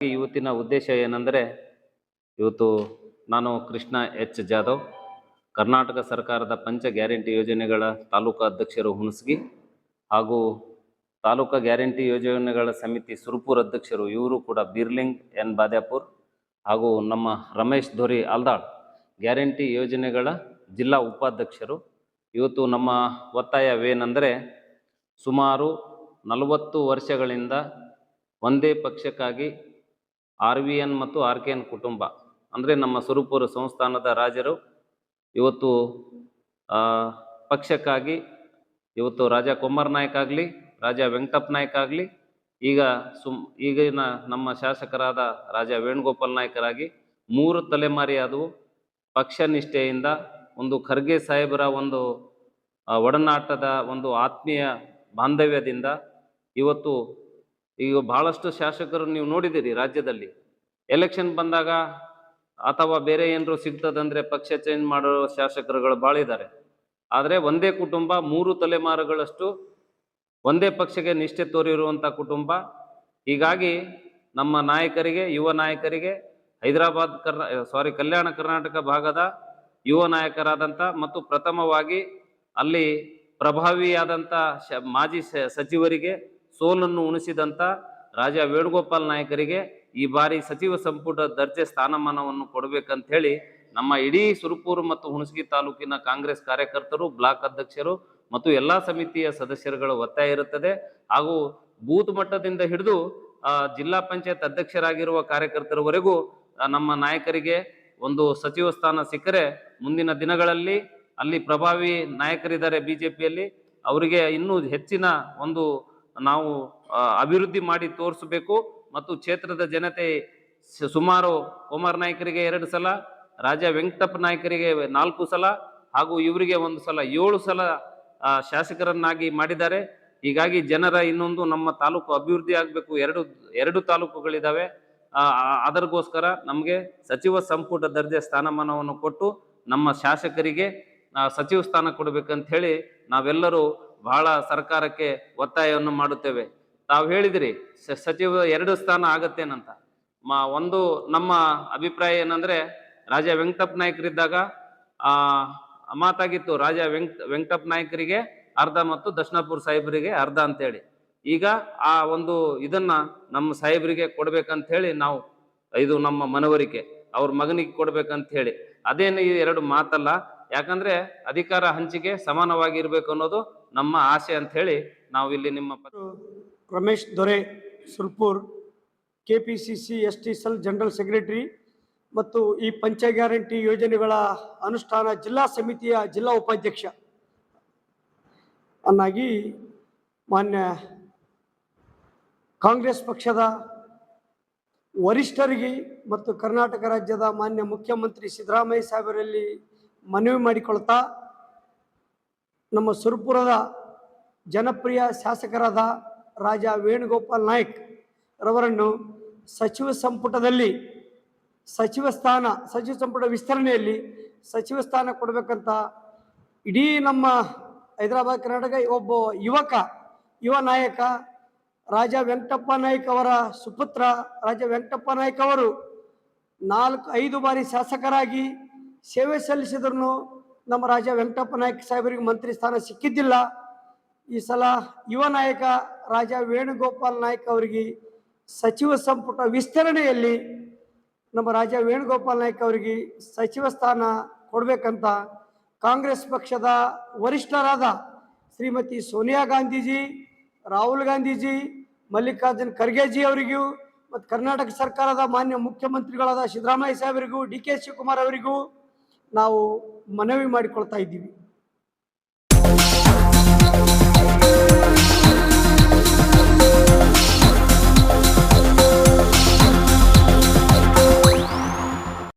ಇವತ್ತಿನ ಉದ್ದೇಶ ಏನೆಂದರೆ, ಇವತ್ತು ನಾನು ಕೃಷ್ಣ ಎಚ್. ಜಾಧವ್, ಕರ್ನಾಟಕ ಸರ್ಕಾರದ ಪಂಚ ಗ್ಯಾರಂಟಿ ಯೋಜನೆಗಳ ತಾಲೂಕು ಅಧ್ಯಕ್ಷರು ಹುಣಸಗಿ ಹಾಗೂ ತಾಲೂಕು ಗ್ಯಾರಂಟಿ ಯೋಜನೆಗಳ ಸಮಿತಿ ಸುರ್ಪುರ್ ಅಧ್ಯಕ್ಷರು ಇವರು ಕೂಡ ಬಿರ್ಲಿಂಗ್ ಎನ್. ಬಾದ್ಯಾಪುರ್ ಹಾಗೂ ನಮ್ಮ ರಮೇಶ್ ಧೋರಿ ಅಲ್ದಾಳ್ ಗ್ಯಾರಂಟಿ ಯೋಜನೆಗಳ ಜಿಲ್ಲಾ ಉಪಾಧ್ಯಕ್ಷರು. ಇವತ್ತು ನಮ್ಮ ಒತ್ತಾಯವೇನೆಂದರೆ ಸುಮಾರು ನಲವತ್ತು ವರ್ಷಗಳಿಂದ ಒಂದೇ ಪಕ್ಷಕ್ಕಾಗಿ ಆರ್ ವಿ ಎನ್ ಮತ್ತು ಆರ್ ಕೆ ಎನ್ ಕುಟುಂಬ. ಅಂದರೆ ನಮ್ಮ ಸ್ವರೂಪೂರು ಸಂಸ್ಥಾನದ ರಾಜರು ಇವತ್ತು ಪಕ್ಷಕ್ಕಾಗಿ ಇವತ್ತು ರಾಜ ಕುಮಾರ್ ನಾಯ್ಕ ಆಗಲಿ, ರಾಜ ವೆಂಕಟಪ್ಪ ನಾಯ್ಕ ಆಗಲಿ, ಈಗ ಸುಮ್, ಈಗಿನ ನಮ್ಮ ಶಾಸಕರಾದ ರಾಜ ವೇಣುಗೋಪಾಲ್ ನಾಯ್ಕರಾಗಿ ಮೂರು ತಲೆಮಾರಿಯಾದವು. ಪಕ್ಷ ನಿಷ್ಠೆಯಿಂದ ಒಂದು ಖರ್ಗೆ ಸಾಹೇಬರ ಒಂದು ಒಡನಾಟದ ಒಂದು ಆತ್ಮೀಯ ಬಾಂಧವ್ಯದಿಂದ ಇವತ್ತು ಈಗ ಬಹಳಷ್ಟು ಶಾಸಕರು ನೀವು ನೋಡಿದ್ದೀರಿ ರಾಜ್ಯದಲ್ಲಿ. ಎಲೆಕ್ಷನ್ ಬಂದಾಗ ಅಥವಾ ಬೇರೆ ಏನಾರು ಸಿಗ್ತದಂದ್ರೆ ಪಕ್ಷ ಚೇಂಜ್ ಮಾಡೋ ಶಾಸಕರುಗಳು ಭಾಳ ಇದ್ದಾರೆ. ಆದರೆ ಒಂದೇ ಕುಟುಂಬ ಮೂರು ತಲೆಮಾರುಗಳಷ್ಟು ಒಂದೇ ಪಕ್ಷಕ್ಕೆ ನಿಷ್ಠೆ ತೋರಿರುವಂಥ ಕುಟುಂಬ. ಹೀಗಾಗಿ ನಮ್ಮ ನಾಯಕರಿಗೆ, ಯುವ ನಾಯಕರಿಗೆ, ಹೈದರಾಬಾದ್ ಕರ್ನಾ ಸಾರಿ ಕಲ್ಯಾಣ ಕರ್ನಾಟಕ ಭಾಗದ ಯುವ ನಾಯಕರಾದಂಥ ಮತ್ತು ಪ್ರಥಮವಾಗಿ ಅಲ್ಲಿ ಪ್ರಭಾವಿಯಾದಂಥ ಮಾಜಿ ಸಚಿವರಿಗೆ ಸೋಲನ್ನು ಉಣಿಸಿದಂಥ ರಾಜ ವೇಣುಗೋಪಾಲ್ ನಾಯಕರಿಗೆ ಈ ಬಾರಿ ಸಚಿವ ಸಂಪುಟ ದರ್ಜೆ ಸ್ಥಾನಮಾನವನ್ನು ಕೊಡಬೇಕಂತ ಹೇಳಿ ನಮ್ಮ ಇಡೀ ಸುರಪೂರು ಮತ್ತು ಹುಣಸಗಿ ತಾಲೂಕಿನ ಕಾಂಗ್ರೆಸ್ ಕಾರ್ಯಕರ್ತರು, ಬ್ಲಾಕ್ ಅಧ್ಯಕ್ಷರು ಮತ್ತು ಎಲ್ಲ ಸಮಿತಿಯ ಸದಸ್ಯರುಗಳ ಒತ್ತಾಯ ಇರುತ್ತದೆ. ಹಾಗೂ ಬೂತ್ ಮಟ್ಟದಿಂದ ಹಿಡಿದು ಜಿಲ್ಲಾ ಪಂಚಾಯತ್ ಅಧ್ಯಕ್ಷರಾಗಿರುವ ಕಾರ್ಯಕರ್ತರವರೆಗೂ ನಮ್ಮ ನಾಯಕರಿಗೆ ಒಂದು ಸಚಿವ ಸ್ಥಾನ ಸಿಕ್ಕರೆ ಮುಂದಿನ ದಿನಗಳಲ್ಲಿ ಅಲ್ಲಿ ಪ್ರಭಾವಿ ನಾಯಕರಿದ್ದಾರೆ ಬಿಜೆಪಿಯಲ್ಲಿ, ಅವರಿಗೆ ಇನ್ನೂ ಹೆಚ್ಚಿನ ಒಂದು ನಾವು ಅಭಿವೃದ್ಧಿ ಮಾಡಿ ತೋರಿಸಬೇಕು ಮತ್ತು ಕ್ಷೇತ್ರದ ಜನತೆ ಸುಮಾರು ಕುಮಾರ್ ನಾಯಕರಿಗೆ ಎರಡು ಸಲ, ರಾಜ ವೆಂಕಟಪ್ಪ ನಾಯಕರಿಗೆ ನಾಲ್ಕು ಸಲ ಹಾಗೂ ಇವರಿಗೆ ಒಂದು ಸಲ, ಏಳು ಸಲ ಶಾಸಕರನ್ನಾಗಿ ಮಾಡಿದ್ದಾರೆ. ಹೀಗಾಗಿ ಜನರ ಇನ್ನೊಂದು ನಮ್ಮ ತಾಲೂಕು ಅಭಿವೃದ್ಧಿ ಆಗಬೇಕು. ಎರಡು ಎರಡು ತಾಲೂಕುಗಳಿದ್ದಾವೆ ಅದರಗೋಸ್ಕರ ನಮಗೆ ಸಚಿವ ಸಂಪುಟ ದರ್ಜೆ ಸ್ಥಾನಮಾನವನ್ನು ಕೊಟ್ಟು ನಮ್ಮ ಶಾಸಕರಿಗೆ ಸಚಿವ ಸ್ಥಾನ ಕೊಡಬೇಕಂತ ಹೇಳಿ ನಾವೆಲ್ಲರೂ ಬಹಳ ಸರ್ಕಾರಕ್ಕೆ ಒತ್ತಾಯವನ್ನು ಮಾಡುತ್ತೇವೆ. ತಾವು ಹೇಳಿದಿರಿ ಸಚಿವ ಎರಡು ಸ್ಥಾನ ಆಗತ್ತೇನಂತ. ಮ, ಒಂದು ನಮ್ಮ ಅಭಿಪ್ರಾಯ ಏನಂದ್ರೆ, ರಾಜ ವೆಂಕಟಪ್ಪ ನಾಯಕರಿದ್ದಾಗ, ಆ, ಮಾತಾಗಿತ್ತು, ರಾಜ ವೆಂಕ್, ವೆಂಕಟಪ್ಪ ನಾಯಕರಿಗೆ ಅರ್ಧ ಮತ್ತು ದಕ್ಷಿಣಪುರ ಸಾಹೇಬರಿಗೆ ಅರ್ಧ ಅಂತೇಳಿ. ಈಗ ಆ ಒಂದು ಇದನ್ನ ನಮ್ಮ ಸಾಹೇಬರಿಗೆ ಕೊಡ್ಬೇಕಂತ ಹೇಳಿ ನಾವು, ಇದು ನಮ್ಮ ಮನವರಿಕೆ, ಅವ್ರ ಮಗನಿಗೆ ಕೊಡ್ಬೇಕಂತ ಹೇಳಿ ಅದೇನು ಎರಡು ಮಾತಲ್ಲ, ಯಾಕಂದ್ರೆ ಅಧಿಕಾರ ಹಂಚಿಕೆ ಸಮಾನವಾಗಿ ಇರಬೇಕು ಅನ್ನೋದು ನಮ್ಮ ಆಸೆ ಅಂತ ಹೇಳಿ ನಾವು ಇಲ್ಲಿ ನಿಮ್ಮ Ramesh Dore Surpur K P C C S T cell general secretary ಮತ್ತು ಈ ಪಂಚ ಗ್ಯಾರಂಟಿ ಯೋಜನೆಗಳ ಅನುಷ್ಠಾನ ಜಿಲ್ಲಾ ಸಮಿತಿಯ ಜಿಲ್ಲಾ ಉಪಾಧ್ಯಕ್ಷ ಅನ್ನಾಗಿ ಮಾನ್ಯ ಕಾಂಗ್ರೆಸ್ ಪಕ್ಷದ ವರಿಷ್ಠರಿಗೆ ಮತ್ತು ಕರ್ನಾಟಕ ರಾಜ್ಯದ ಮಾನ್ಯ ಮುಖ್ಯಮಂತ್ರಿ ಸಿದ್ದರಾಮಯ್ಯ ಸಾಹೇಬರಲ್ಲಿ ಮನವಿ ಮಾಡಿಕೊಳ್ತಾ ನಮ್ಮ ಸುರ್ಪುರದ ಜನಪ್ರಿಯ ಶಾಸಕರಾದ ರಾಜ ವೇಣುಗೋಪಾಲ್ ನಾಯ್ಕ್ ರವರನ್ನು ಸಚಿವ ಸಂಪುಟದಲ್ಲಿ ಸಚಿವ ಸ್ಥಾನ, ಸಚಿವ ಸಂಪುಟ ವಿಸ್ತರಣೆಯಲ್ಲಿ ಸಚಿವ ಸ್ಥಾನ ಕೊಡಬೇಕಂತ ಇಡೀ ನಮ್ಮ ಹೈದರಾಬಾದ್, ಕರ್ನಾಟಕ ಒಬ್ಬ ಯುವಕ, ಯುವ ನಾಯಕ ರಾಜ ವೆಂಕಟಪ್ಪ ನಾಯ್ಕ್ ಅವರ ಸುಪುತ್ರ, ರಾಜ ವೆಂಕಟಪ್ಪ ನಾಯ್ಕ್ ಅವರು ನಾಲ್ಕು, ಐದು ಬಾರಿ ಶಾಸಕರಾಗಿ ಸೇವೆ ಸಲ್ಲಿಸಿದ್ರು ನಮ್ಮ ರಾಜ ವೆಂಕಟಪ್ಪ ನಾಯ್ಕ ಸಾಹೇಬರಿಗೆ ಮಂತ್ರಿ ಸ್ಥಾನ ಸಿಕ್ಕಿದ್ದಿಲ್ಲ. ಈ ಸಲ ಯುವ ನಾಯಕ ರಾಜ ವೇಣುಗೋಪಾಲ್ ನಾಯ್ಕ್ ಅವರಿಗೆ ಸಚಿವ ಸಂಪುಟ ವಿಸ್ತರಣೆಯಲ್ಲಿ ನಮ್ಮ ರಾಜ ವೇಣುಗೋಪಾಲ್ ನಾಯ್ಕ್ ಅವರಿಗೆ ಸಚಿವ ಸ್ಥಾನ ಕೊಡಬೇಕಂತ ಕಾಂಗ್ರೆಸ್ ಪಕ್ಷದ ವರಿಷ್ಠರಾದ ಶ್ರೀಮತಿ ಸೋನಿಯಾ ಗಾಂಧೀಜಿ, ರಾಹುಲ್ ಗಾಂಧೀಜಿ, ಮಲ್ಲಿಕಾರ್ಜುನ್ ಖರ್ಗೆಜಿ ಅವರಿಗೂ ಮತ್ತು ಕರ್ನಾಟಕ ಸರ್ಕಾರದ ಮಾನ್ಯ ಮುಖ್ಯಮಂತ್ರಿಗಳಾದ ಸಿದ್ದರಾಮಯ್ಯ ಸಾಹೇಬರಿಗೂ, ಡಿ ಕೆ ಶಿವಕುಮಾರ್ ಅವರಿಗೂ ನಾವು ಮನವಿ ಮಾಡಿಕೊಳ್ತಾ ಇದ್ದೀವಿ.